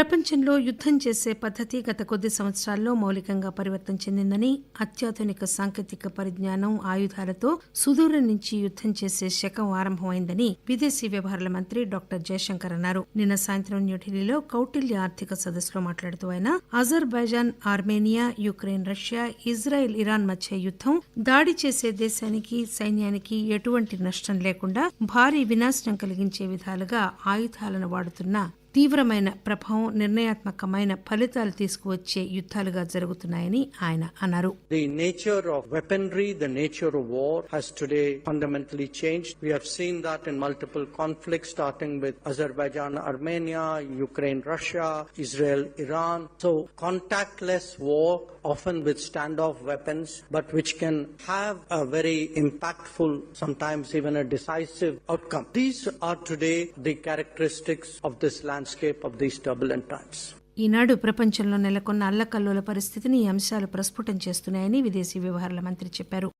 ప్రపంచంలో యుద్దం చేసే పద్దతి గత కొద్ది సంవత్సరాల్లో మౌలికంగా పరివర్తన చెందిందని అత్యాధునిక సాంకేతిక పరిజ్ఞానం ఆయుధాలతో సుదూరం నుంచి యుద్దం చేసే శకం ఆరంభమైందని విదేశీ వ్యవహారాల మంత్రి డాక్టర్ జయశంకర్ అన్నారు. నిన్న సాయంత్రం న్యూఢిల్లీలో కౌటిల్య ఆర్థిక సదస్సులో మాట్లాడుతూ ఆయన Azerbaijan Armenia Ukraine Russia Israel Iran మధ్య యుద్దం దాడి చేసే దేశానికి సైన్యానికి ఎటువంటి నష్టం లేకుండా భారీ వినాశనం కలిగించే విధాలుగా ఆయుధాలను వాడుతున్న తీవ్రమైన ప్రభావం నిర్ణయాత్మకమైన ఫలితాలు తీసుకువచ్చే యుద్ధాలుగా జరుగుతున్నాయని ఆయన అన్నారు The nature of weaponry, the nature of war has today fundamentally changed. We have seen that in multiple conflicts starting with Azerbaijan, Armenia, Ukraine, Russia, Israel, Iran. So contactless war, often with standoff weapons, but which can have a very impactful, sometimes even a decisive outcome. These are today the characteristics of this landscape of these turbulent times. ఈనాడు ప్రపంచంలో నెలకొన్న అల్లకల్లోల పరిస్థితిని ఈ అంశాలు ప్రస్ఫుటం చేస్తున్నాయని విదేశీ వ్యవహారాల మంత్రి చెప్పారు